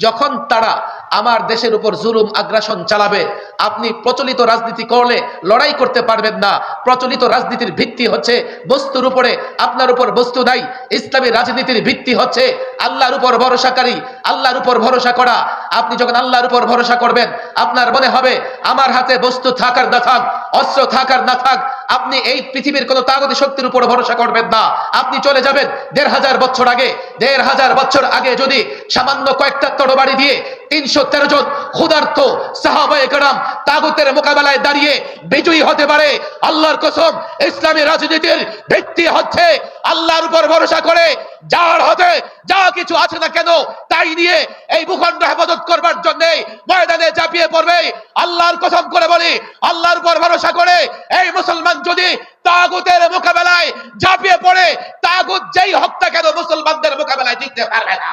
যখন তারা আমার দেশের উপর জুলুম আগ্রাসন চালাবে আপনি প্রচলিত রাজনীতি করলে লড়াই করতে পারবেন না। প্রচলিত রাজনীতির ভিত্তি হচ্ছে বস্তুর উপরে, আপনার উপর বস্তু নাই। ইসলামী রাজনীতির ভিত্তি হচ্ছে আল্লাহর উপর ভরসাকারী, আল্লাহর উপর ভরসা করা। আপনি যখন আল্লাহর উপর ভরসা করবেন, আপনার মনে হবে, আমার হাতে বস্তু থাকার না থাক, অস্ত্র থাকার না থাক, আপনি এই পৃথিবীর কোনো তাগতি শক্তির উপর ভরসা করবেন না। আপনি চলে যাবেন দেড় হাজার বছর আগে। দেড় হাজার বছর আগে যদি সামান্য কয়েকটা তরবারি দিয়ে তিনশো তেরো জন ক্ষুধার্ত সাহাবায়ে কেরাম তাগুতের মোকাবেলায় দাঁড়িয়ে বিজয়ী হতে পারে। আল্লাহর কসম, ইসলামী রাজনীতির ভিত্তি হচ্ছে আল্লাহর উপর ভরসা করে যার হাতে যা কিছু আছে না কেন, তাই নিয়ে এই ভূখণ্ড হেফাজত করবার জন্য ময়দানে চাপিয়ে পড়বে। আল্লাহর কসম করে বলি, আল্লাহর উপর ভরসা করে এই মুসলমান যদি তাগুতের মোকাবেলায় ঝাঁপিয়ে পড়ে, তাগুত যেই হত্যা কেন মুসলমানদের মোকাবেলায় জিততে পারবে না।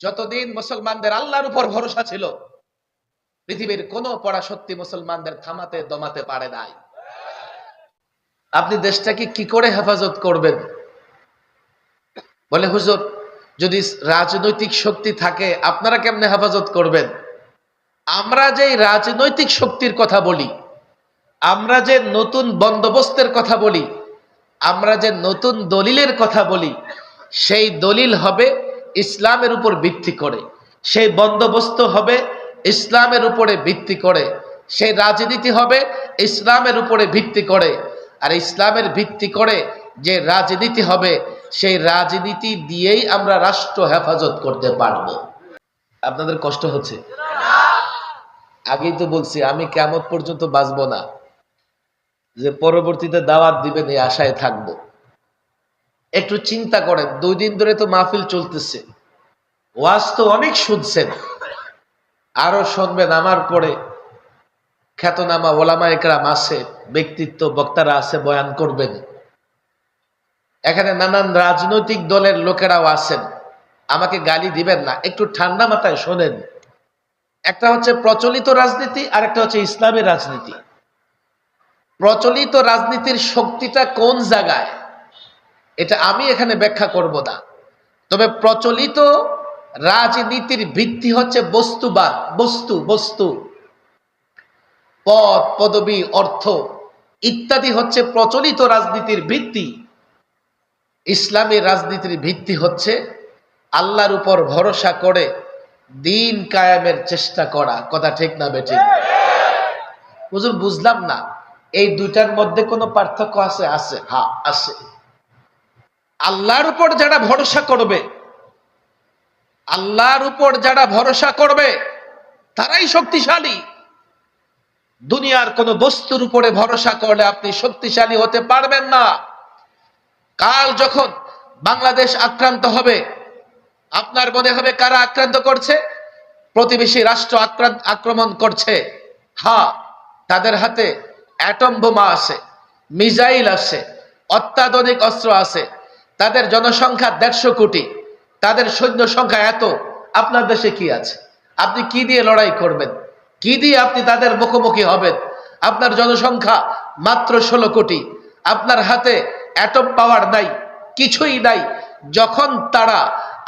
যতদিন মুসলমানদের আল্লাহর উপর ভরসা ছিল, পৃথিবীর কোন পড়া সত্যি মুসলমানদের থামাতে দমাতে পারে নাই। আপনি দেশটাকে কি করে হেফাজত করবেন? বলে, হুজুর, যদি রাজনৈতিক শক্তি থাকে, আপনারা কেমনে হেফাজত করবেন? আমরা যে রাজনৈতিক শক্তির কথা বলি আমরা যে নতুন বন্দোবস্তের কথা বলি, আমরা যে নতুন দলিলের কথা বলি, সেই দলিল হবে ইসলামের উপর ভিত্তি করে। সেই বন্দোবস্ত হবে ইসলামের উপরে ভিত্তি করে। সেই রাজনীতি হবে ইসলামের উপরে ভিত্তি করে। আর ইসলামের ভিত্তি করে যে রাজনীতি হবে, সেই রাজনীতি দিয়েই আমরা রাষ্ট্র হেফাজত করতে পারব। আপনাদের কষ্ট হচ্ছে? আগেই তো বলছি, আমি কেমন পর্যন্ত বাঁচবো না। যে পরবর্তীতে দাওয়াত দিবেন, এই আশায় থাকব। একটু চিন্তা করেন, দুই দিন ধরে তো মাহফিল চলতেছে। ওয়াজ তো অনেক শুনছেন। আরও শুনবেন, আমার পরে খ্যাতনামা ওলামা একরাম আছে, ব্যক্তিত্ব বক্তারা আছে, বয়ান করবেন। এখানে নানান রাজনৈতিক দলের লোকেরাও আছেন। আমাকে গালি দিবেন না, একটু ঠান্ডা মাথায় শোনেন। একটা হচ্ছে প্রচলিত রাজনীতি আর একটা হচ্ছে ইসলামের রাজনীতি। প্রচলিত রাজনীতির শক্তিটা কোন জায়গায়? এটা আমি এখানে ব্যাখ্যা করব না। তবে প্রচলিত রাজনীতির ভিত্তি হচ্ছে বস্তুবাদ। বস্তু বস্তু। পদ, পদবি, অর্থ ইত্যাদি হচ্ছে প্রচলিত রাজনীতির ভিত্তি। ইসলামী রাজনীতির ভিত্তি হচ্ছে আল্লাহর উপর ভরসা করে দিন কায়ামের চেষ্টা করা। কথা ঠিক না বেঠিক হুজুর, বুঝলাম না। এই দুইটার মধ্যে কোনো পার্থক্য আছে? আছে। হ্যাঁ আছে। আল্লাহর উপর যারা ভরসা করবে, আল্লাহর উপর যারা ভরসা করবে, তারাই শক্তিশালী। দুনিয়ার কোন বস্তুর উপরে ভরসা করলে আপনি শক্তিশালী হতে পারবেন না। কাল যখন বাংলাদেশ আক্রান্ত হবে, আপনার মনে হবে কারা আক্রান্ত করছে? প্রতিবেশী রাষ্ট্র আক্রান্ত আক্রমণ করছে। হা তাদের হাতে অ্যাটম বোমা আছে, মিজাইল আছে, অত্যাধুনিক অস্ত্র আছে, তাদের জনসংখ্যা দেড়শো কোটি, তাদের সৈন্য সংখ্যা এত, আপনার দেশে কি আছে? আপনি কি দিয়ে লড়াই করবেন? কি দিয়ে আপনি তাদের মুখোমুখি হবেন? আপনার জনসংখ্যা মাত্র ষোলো কোটি, আপনার হাতে অ্যাটম পাওয়ার নাই, কিছুই নাই, যখন তারা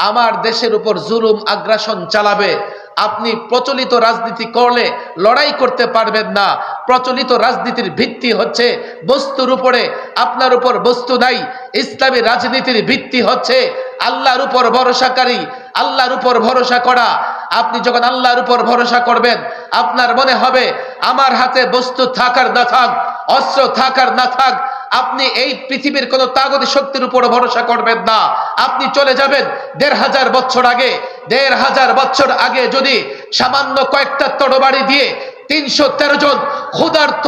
আমার দেশের উপর জুলুম, আগ্রাসন চালাবে আপনি প্রচলিত রাজনীতি করলে লড়াই করতে পারবেন না। প্রচলিত রাজনীতির ভিত্তি হচ্ছে বস্তুর উপরে। আপনার উপর বস্তু নাই, ইসলামী রাজনীতির ভিত্তি হচ্ছে আল্লাহর উপর ভরসাকারী, আল্লাহর উপর ভরসা করা। আপনি যখন আল্লাহর উপর ভরসা করবেন, আপনার মনে হবে, আমার হাতে বস্তু থাকার না থাক, অস্ত্র থাকার না থাক আপনি এই পৃথিবীর কোন তাগতি শক্তির উপর ভরসা করবেন না। আপনি চলে যাবেন দেড় হাজার বছর আগে। দেড় হাজার বছর আগে যদি সামান্য কয়েকটা তরবারি দিয়ে তিনশো তেরো জন ক্ষুধার্ত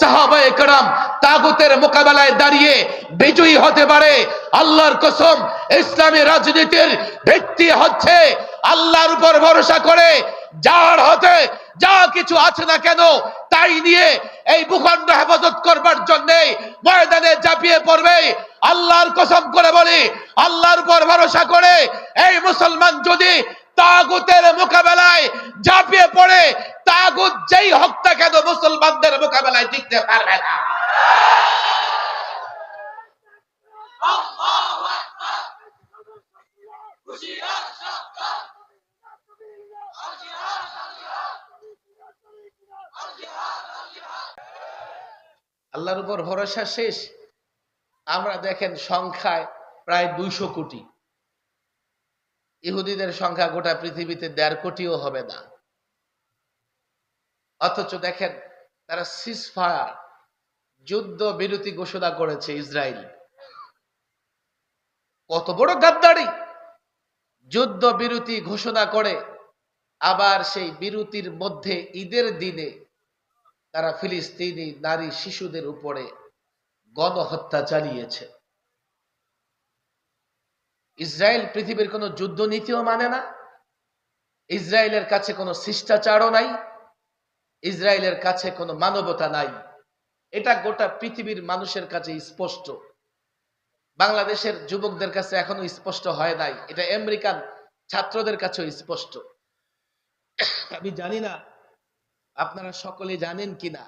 সাহাবায়ে কেরাম তাগুতের মোকাবেলায় দাঁড়িয়ে বিজয়ী হতে পারে, আল্লাহর কসম ইসলামী রাজনীতির ভিত্তি হচ্ছে আল্লাহর উপর ভরসা করে যার হতে যা কিছু আছে না কেন, তাই নিয়ে এই ভূখণ্ড হেফাজত করবার জন্য ময়দানে চাপিয়ে পড়বে। আল্লাহর কসম করে বলি, আল্লাহর উপর ভরসা করে এই মুসলমান যদি তাগুতের মোকাবেলায় ঝাঁপিয়ে পড়ে, তাগুত যেই হত্যা কেন মুসলমানদের মোকাবেলায় টিকতে পারবে না। আল্লাহর উপর ভরসা শেষ। আমরা দেখেন সংখ্যায় প্রায় দুইশো কোটি। ইহুদিদের সংখ্যা গোটা পৃথিবীতে দেড় কোটিও হবে না। অথচ দেখেন তারা সিসফায়ার যুদ্ধ বিরতি ঘোষণা করেছে ইসরায়েল কত বড় গাদ্দারি! যুদ্ধ বিরতি ঘোষণা করে আবার সেই বিরতির মধ্যে ঈদের দিনে তারা ফিলিস্তিনি নারী শিশুদের উপরে গণহত্যা চালিয়েছে ইসরায়েল পৃথিবীর কোনো যুদ্ধ নীতিও মানে না। ইসরায়েলের কাছে কোনো শিষ্টাচারও নাই। ইসরায়েলের কাছে কোনো মানবতা নাই। এটা গোটা পৃথিবীর মানুষের কাছে স্পষ্ট। বাংলাদেশের যুবকদের কাছে এখনও স্পষ্ট হয় নাই। এটা আমেরিকান ছাত্রদের কাছেও স্পষ্ট। আমি জানি না আপনারা সকলে জানেন কিনা?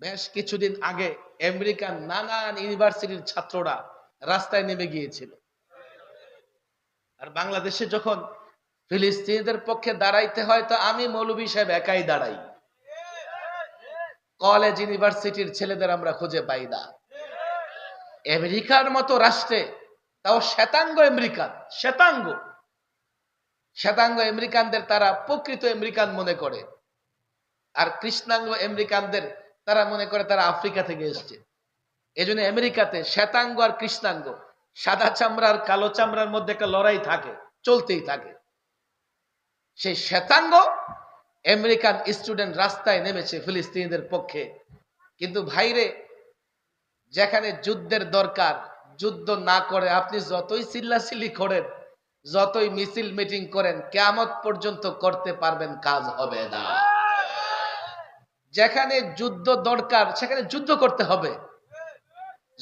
বেশ কিছুদিন আগে আমেরিকান নানান ইউনিভার্সিটির ছাত্ররা রাস্তায় নেমে গিয়েছিল। আর বাংলাদেশে যখন ফিলিস্তিনিদের পক্ষে দাঁড়াইতে হয়, তো আমি মৌলবী সাহেব একাই দাঁড়াই। কলেজ, ইউনিভার্সিটির ছেলেদের আমরা খুঁজে পাই না। আমেরিকার মতো রাষ্ট্রে, তাও শ্বেতাঙ্গ আমেরিকান, শ্বেতাঙ্গ। শ্বেতাঙ্গ আমেরিকানদের তারা প্রকৃত আমেরিকান মনে করে। আর কৃষ্ণাঙ্গ আমেরিকানদের, তারা মনে করে তারা আফ্রিকা থেকে এসছে। এই জন্য আমেরিকাতে শ্বেতাঙ্গ আর কৃষ্ণাঙ্গ, সাদা চামড়া আর কালো চামড়ার মধ্যে একটা লড়াই থাকে, চলতেই থাকে। সেই শ্বেতাঙ্গ আমেরিকান স্টুডেন্ট রাস্তায় নেমেছে ফিলিস্তিনিদের পক্ষে। কিন্তু ভাইরে, যেখানে যুদ্ধের দরকার, যুদ্ধ না করে আপনি যতই চিল্লাচিল্লি করেন, যতই মিছিল মিটিং করেন কেমত পর্যন্ত করতে পারবেন, কাজ হবে না। যেখানে যুদ্ধ দরকার, সেখানে যুদ্ধ করতে হবে।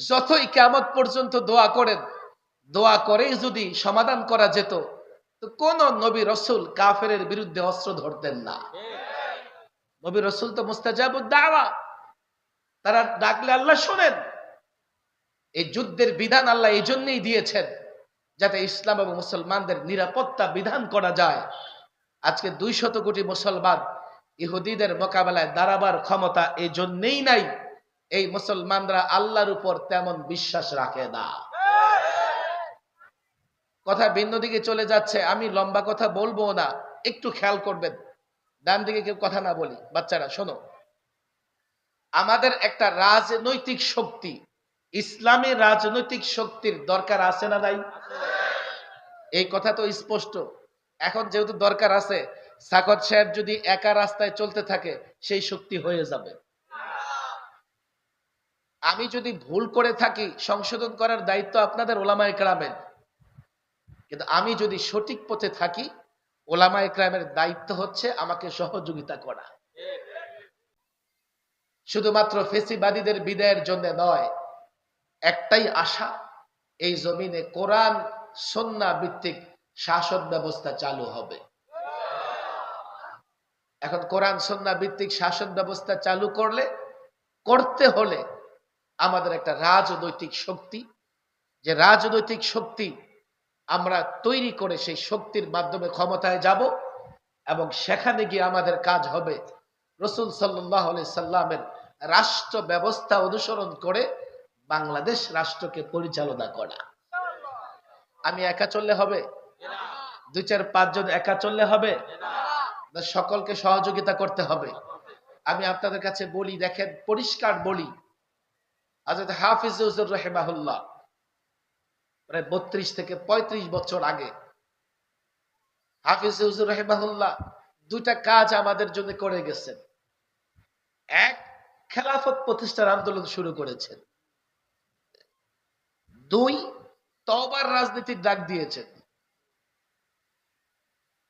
যতই কেমত পর্যন্ত দোয়া করেন, দোয়া করেই যদি সমাধান করা যেত, তো কোন নবী রসুল কাফের বিরুদ্ধে অস্ত্র ধরতেন না। নবী রসুল তো মুস্তাজাবুদ দাওয়া। তারা ডাকলে আল্লাহ শোনেন। এই যুদ্ধের বিধান আল্লাহ এই জন্যই দিয়েছেন, যাতে ইসলাম এবং মুসলমানদের নিরাপত্তা বিধান করা যায়। আজকে দুই শত কোটি মুসলমান ইহুদিদের মোকাবেলায় দাঁড়াবার ক্ষমতা এই জন্যেই নাই। এই মুসলমানরা আল্লাহর উপর তেমন বিশ্বাস রাখে না। কথা ভিন্ন দিকে চলে যাচ্ছে, আমি লম্বা কথা বলব না, একটু খেয়াল করবেন। ডান দিকে কেউ কথা না বলি। বাচ্চারা, শোনো। আমাদের একটা রাজনৈতিক শক্তি, ইসলামী রাজনৈতিক শক্তির দরকার আছে না নাই? এই কথা তো স্পষ্ট। এখন যেহেতু দরকার আছে সাকত সাহেব যদি একা রাস্তায় চলতে থাকে, সেই শক্তি হয়ে যাবে। আমি যদি ভুল করে থাকি, সংশোধন করার দায়িত্ব আপনাদের ওলামা একরামের কিন্তু আমি যদি সঠিক পথে থাকি ওলামা একরামের দায়িত্ব হচ্ছে আমাকে সহযোগিতা করা। শুধুমাত্র ফেসিবাদীদের বিদায়ের জন্য নয়, একটাই আশা, এই জমিনে কোরআন সন্না ভিত্তিক শাসন ব্যবস্থা চালু হবে। এখন কোরআন সন্না ভিত্তিক শাসন ব্যবস্থা চালু করলে করতে হলে আমাদের একটা রাজনৈতিক শক্তি যে রাজনৈতিক শক্তি আমরা তৈরি করে সেই শক্তির মাধ্যমে ক্ষমতায় যাব এবং সেখানে গিয়ে আমাদের কাজ হবে। রসুল সাল্লাহ সাল্লামের রাষ্ট্র ব্যবস্থা অনুসরণ করে বাংলাদেশ রাষ্ট্রকে পরিচালনা করা। আমি একা চললে হবে? দুই চার পাঁচজন একা চললে হবে? না। সকলকে সহযোগিতা করতে হবে। আমি আপনাদের কাছে বলি, দেখেন, পরিষ্কার বলি। আজাদ হাফিজ রহেমাহুল্লাহ প্রায় বত্রিশ থেকে ৩৫ বছর আগে হাফিজ রহেমাহুল্লাহ দুইটা কাজ আমাদের জন্য করে গেছেন। এক, খেলাফত প্রতিষ্ঠার আন্দোলন শুরু করেছেন। দুই তবার রাজনীতির ডাক দিয়েছেন।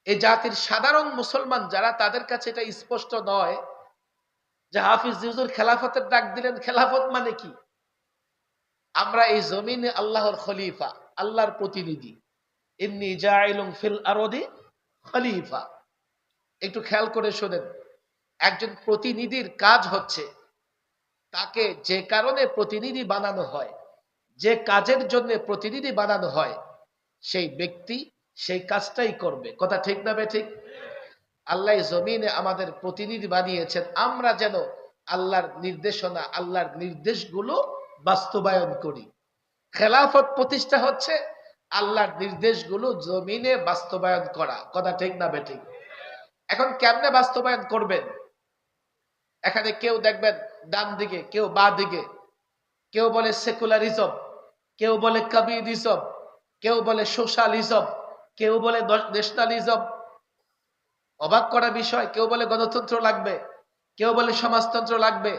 এই জাতির সাধারণ মুসলমান যারা, তাদের কাছে এটা স্পষ্ট নয় যে হাফিজ হুজুর খেলাফতের ডাক দিলেন, খেলাফত মানে কি? আমরা এই জমিনে আল্লাহর খলিফা, আল্লাহর প্রতিনিধি। ইন্নি জাইলুম ফিল আরদি খলিফা। একটু খেয়াল করে শোনেন, একজন প্রতিনিধির কাজ হচ্ছে তাকে যে কারণে প্রতিনিধি বানানো হয়, যে কাজের জন্য প্রতিনিধি বানানো হয়, সেই ব্যক্তি সেই কাজটাই করবে। কথা ঠিক না ঠিক? আল্লাহ জমিনে আমাদের প্রতিনিধি বানিয়েছেন। আমরা যেন আল্লাহর নির্দেশনা, আল্লাহর নির্দেশগুলো বাস্তবায়ন করি। খেলাফত প্রতিষ্ঠা হচ্ছে আল্লাহর নির্দেশগুলো জমিনে বাস্তবায়ন করা। কথা ঠিক না ঠিক? এখন কেমনে বাস্তবায়ন করবেন? এখানে কেউ দেখবেন ডান দিকে, কেউ বা দিকে। কেউ বলে সেকুলারিজম, কেউ বলে কমিউনিজম, কেউ বলে সোশ্যালিজম। কেউ বলে ন্যাশনালিজম অবাক করা বিষয়, কেউ বলে গণতন্ত্র লাগবে, কেউ বলে সমাজতন্ত্র লাগবে,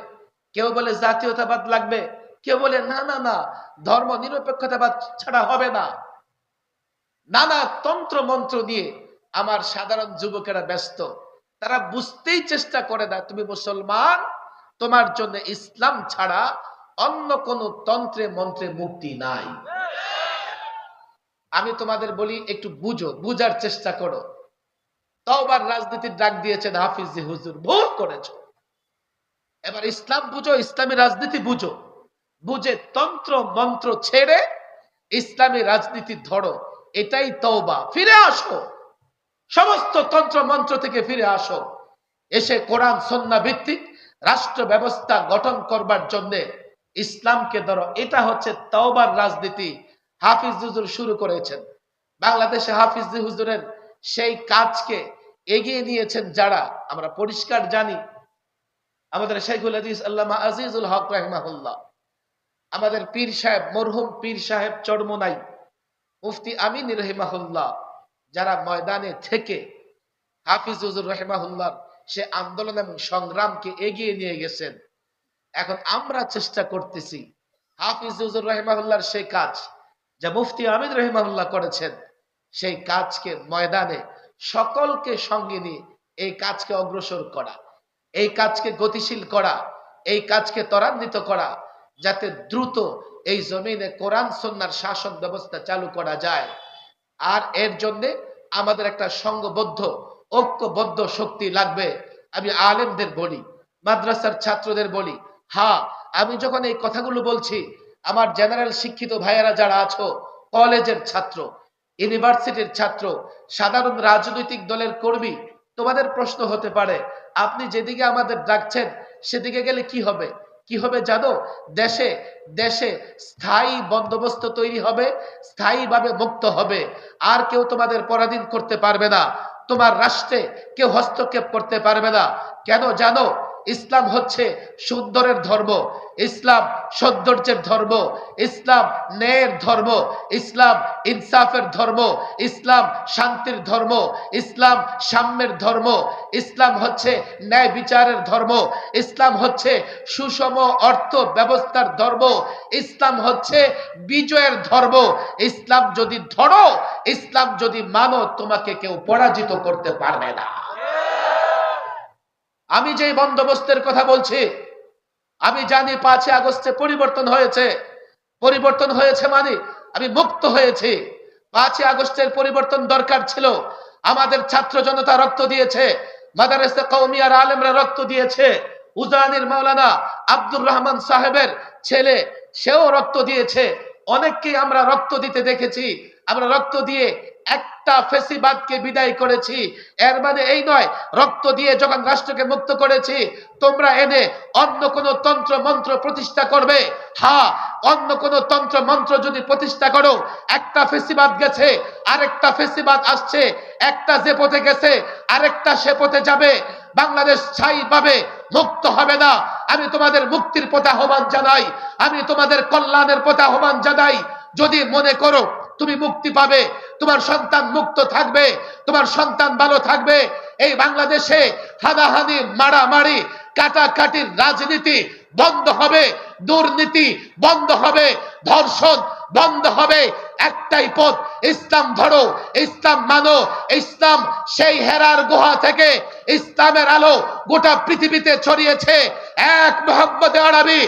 কেউ বলে জাতীয়তাবাদ লাগবে, কেউ বলে না না না, ধর্ম নিরপেক্ষতাবাদ ছাড়া হবে না। নানা তন্ত্র মন্ত্র দিয়ে আমার সাধারণ যুবকেরা ব্যস্ত। তারা বুঝতেই চেষ্টা করে না, তুমি মুসলমান, তোমার জন্য ইসলাম ছাড়া অন্য কোন তন্ত্রে মন্ত্রে মুক্তি নাই। তোমাদের বলি, একটু বুঝো, বুঝার চেষ্টা করো। তওবার রাজনীতির ডাক দিয়েছেন হাফিজ হুজুর, ভুল করেছ। এবার ইসলাম বুঝো, ইসলামী রাজনীতি বুঝো। বুঝে তন্ত্র, মন্ত্র ছেড়ে ইসলামী রাজনীতি ধরো। এটাই তওবা। ফিরে আসো। সমস্ত তন্ত্র, মন্ত্র থেকে ফিরে আসো। এসে কোরআন সন্না ভিত্তিক রাষ্ট্র ব্যবস্থা গঠন করবার জন্য ইসলামকে ধরো। এটা হচ্ছে তওবার রাজনীতি। হাফিজ হুজুর শুরু করেছেন। বাংলাদেশে হাফিজ হুজুরের সেই কাজকে এগিয়ে নিয়েছেন যারা, আমরা পরিষ্কার জানি, আমাদের শেখুল আজিজ আল্লামা আজিজুল হক রহমাহুল্লাহ, আমাদের পীর সাহেব, মরহুম পীর সাহেব চরমোনাই, মুফতি আমিন রহিমাহুল্লাহ, যারা ময়দানে থেকে হাফিজ হুজুর রহমাহুল্লাহ, সে আন্দোলন এবং সংগ্রামকে এগিয়ে নিয়ে গেছেন। এখন আমরা চেষ্টা করতেছি হাফিজ হুজুর রহমাহুল্লাহর সেই কাজ। যা মুফতি আমিন রহিমাহুল্লাহ করেছেন, সেই কাজকে ময়দানে সকলকে সঙ্গে নিয়ে এই কাজকে অগ্রসর করা, এই কাজকে গতিশীল করা, এই কাজকে ত্বরান্বিত করা, যাতে দ্রুত এই জমিনে কোরআন সন্ন্যার শাসন ব্যবস্থা চালু করা যায়। আর এর জন্য আমাদের একটা সংঘবদ্ধ, ঐক্যবদ্ধ শক্তি লাগবে। আমি আলেমদের বলি, মাদ্রাসার ছাত্রদের বলি হ্যাঁ আমি যখন এই কথাগুলো বলছি আমার জেনারেল শিক্ষিত ভাইয়েরা যারা আছো, কলেজের ছাত্র, ইউনিভার্সিটির ছাত্র, সাধারণ রাজনৈতিক দলের কর্মী, তোমাদের প্রশ্ন হতে পারে, আপনি যেদিকে আমাদের ডাকছেন, সেদিকে গেলে কি হবে? কি হবে জানো? দেশে দেশে স্থায়ী বন্দোবস্ত তৈরি হবে, স্থায়ীভাবে মুক্ত হবে। আর কেউ তোমাদের পরাধীন করতে পারবে না। তোমার রাষ্ট্রে কেউ হস্তক্ষেপ করতে পারবে না। কেন জানো? ইসলাম হচ্ছে সুন্দরের ধর্ম, ইসলাম সৌন্দর্যের ধর্ম, ইসলাম ন্যায়ের ধর্ম, ইসলাম ইনসাফের ধর্ম, ইসলাম শান্তির ধর্ম, ইসলাম সাম্যের ধর্ম, ইসলাম হচ্ছে ন্যায় বিচারের ধর্ম, ইসলাম হচ্ছে সুষম অর্থ ব্যবস্থার ধর্ম, ইসলাম হচ্ছে বিজয়ের ধর্ম। ইসলাম যদি ধরো, ইসলাম যদি মানো, তোমাকে কেউ পরাজিত করতে পারবে না। আমি যে বন্দোবস্তের কথা বলছি, আমি জানি পাঁচই আগস্টে পরিবর্তন হয়েছে। পরিবর্তন হয়েছে মানে আমি মুক্ত হয়েছি। পাঁচই আগস্টের পরিবর্তন দরকার ছিল। আমাদের ছাত্র জনতা রক্ত দিয়েছে। মাদারেসে কৌমিয়ার আলেমরা রক্ত দিয়েছে। উজানির মাওলানা আব্দুর রহমান সাহেবের ছেলে, সেও রক্ত দিয়েছে। অনেককেই আমরা রক্ত দিতে দেখেছি। আমরা রক্ত দিয়ে একটা ফেসিবাদকে বিদায় করেছি। এর মানে এই নয়, রক্ত দিয়ে যখন রাষ্ট্রকে মুক্ত করেছি, তোমরা এনে অন্য কোন তন্ত্র, মন্ত্র প্রতিষ্ঠা করবে। হ্যাঁ অন্য কোন তন্ত্র, মন্ত্র যদি প্রতিষ্ঠা করো, একটা ফেসিবাদ গেছে, আরেকটা ফেসিবাদ আসছে, একটা যে পথে গেছে, আরেকটা সে পথে যাবে। বাংলাদেশ স্থায়ীভাবে মুক্ত হবে না। আমি তোমাদের মুক্তির পথে আহ্বান জানাই। আমি তোমাদের কল্যাণের পথে আহ্বান জানাই। যদি মনে করো তুমি মুক্তি পাবে তোমার সন্তান মুক্ত থাকবে, তোমার সন্তান ভালো থাকবে। এই বাংলাদেশে হানাহানি, মারামারি, কাটাকাটির রাজনীতি বন্ধ হবে, দুর্নীতি বন্ধ হবে, ধর্ষণ বন্ধ হবে। একটাই পথ, ইসলাম ধরো, ইসলাম মানো, ইসলাম সেই হেরার গুহা থেকে ইসলামের আলো গোটা পৃথিবীতে ছড়িয়েছে। এক মোহাম্মদ আরবি,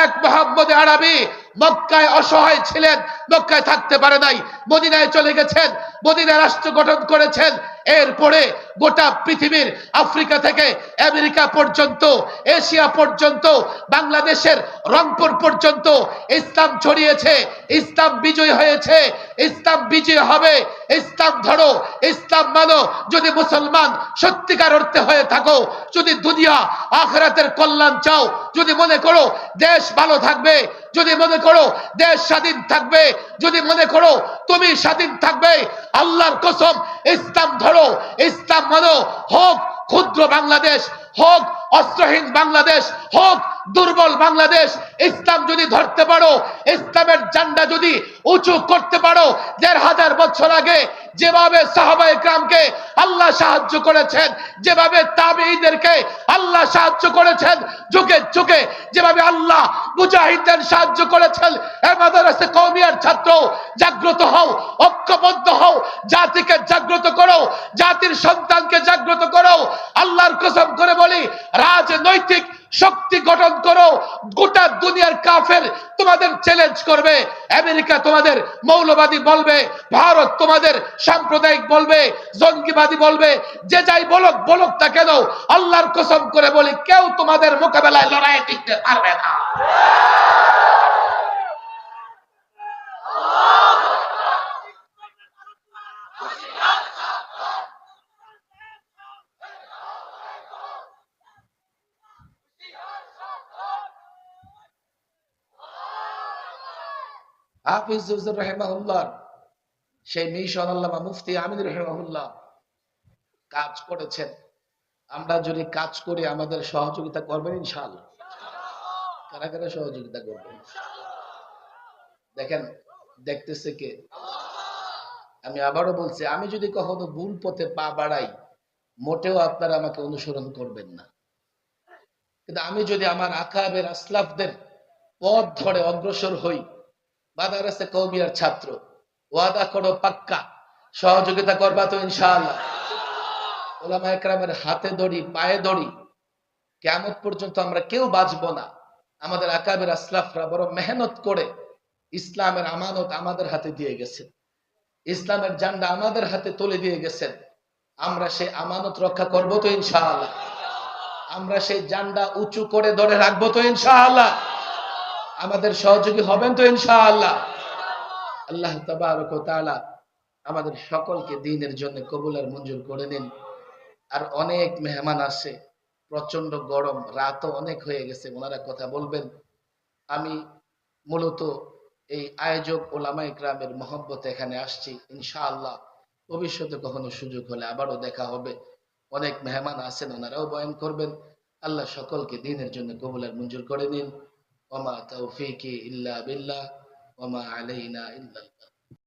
এক মোহাম্মদ আরবি মক্কায় অসহায় ছিলেন, মক্কায় থাকতে পারে নাই। মদিনায় চলে গেছেন, মদিনা রাষ্ট্র গঠন করেছেন। এরপরে গোটা পৃথিবীর আফ্রিকা থেকে আমেরিকা পর্যন্ত, এশিয়া পর্যন্ত, বাংলাদেশের রংপুর পর্যন্ত ইসলাম ছড়িয়েছে। ইসলাম বিজয় হয়েছে। ইসলাম বিজয় হবে। ইসলাম ধরো, ইসলাম মানো। যদি মুসলমান সত্যিকার অর্থে হয়ে থাকো, যদি দুনিয়া আখরাতের কল্যাণ চাও, যদি মনে করো দেশ ভালো থাকবে যদি মনে করো দেশ স্বাধীন থাকবে, যদি মনে করো তুমি স্বাধীন থাকবে, আল্লাহর কসম, ইসলাম ধরো, ইসলাম মানো, হোক ক্ষুদ্র বাংলাদেশ, হোক অস্ত্রহীন বাংলাদেশ হোক, দুর্বল বাংলাদেশ, ইসলাম যদি ধরতে পারো, ইসলামের জান্ডা যদি উঁচু করতে পারো, দেড় হাজার বছর আগে যেভাবে সাহাবা ইকরামকে আল্লাহ সাহায্য করেছেন, যেভাবে তাবেঈদেরকে আল্লাহ সাহায্য করেছেন, যুগে যুগে যেভাবে আল্লাহ মুজাহিদদের সাহায্য করেছেন মাদ্রাসা কওমিয়ার ছাত্র, জাগ্রত হও, ঐক্যবদ্ধ হও, জাতিকে জাগ্রত করো, জাতির সন্তানকে জাগ্রত করো, আল্লাহর কসম করে বলি রাজনৈতিক শক্তি গঠন করো, গোটা দুনিয়ার কাফের তোমাদের চ্যালেঞ্জ করবে, আমেরিকা তোমাদের মৌলবাদী বলবে, ভারত তোমাদের সাম্প্রদায়িক বলবে, জঙ্গিবাদী বলবে, যে যাই বলক বলক তা কেন, আল্লাহর কসম করে বলি, কেউ তোমাদের মোকাবেলায় লড়াই টিকতে পারবে না। হাফিজুর সেই মিশন আল্লামা মুফতি আমিন কাজ করেছেন। আমরা যদি কাজ করি, আমাদের সহযোগিতা করবেন ইনশাআল্লাহ। কারা কারা সহযোগিতা করবেন? দেখেন, দেখতেছে কে? আমি আবারও বলছি, আমি যদি কখনো ভুল পথে পা বাড়াই, মোটেও আপনারা আমাকে অনুসরণ করবেন না। কিন্তু আমি যদি আমার আকাবের আসলাফদের পথ ধরে অগ্রসর হই মাদারাসে কৌমিয়ার ছাত্র। ওয়াদা করো পাক্কা। সহযোগিতা করবা তো ওলামা একরামের হাতে দড়ি, পায়ে দড়ি। কেমন পর্যন্ত আমরা কেউ বাঁচবো না। আমাদের আকাবের আসলাফরা বড় মেহনত করে ইসলামের আমানত আমাদের হাতে দিয়ে গেছে। ইসলামের জান্ডা আমাদের হাতে তুলে দিয়ে গেছেন। আমরা সেই আমানত রক্ষা করব তো ইনশাআল্লাহ। আমরা সেই জান্ডা উঁচু করে ধরে রাখব তো ইনশাআল্লাহ। আমাদের সহযোগী হবেন তো ইনশাআল্লাহ। আল্লাহ তাবারক আমাদের সকলকে দিনের জন্য কবুল আর মঞ্জুর করে নিন। আর অনেক মেহমান আসে প্রচণ্ড গরম, রাতও অনেক হয়ে গেছে, ওনারা কথা বলবেন। আমি মূলত এই আয়োজক ওলামা ইকরামের মহব্বত এখানে আসছি, ইনশাআল্লাহ। ভবিষ্যতে কখনো সুযোগ হলে আবারও দেখা হবে। অনেক মেহমান আছেন, ওনারাও বয়ান করবেন। আল্লাহ সকলকে দিনের জন্য কবুল আর মঞ্জুর করে নিন। وما توفيقي إلا بالله وما علينا إلا الله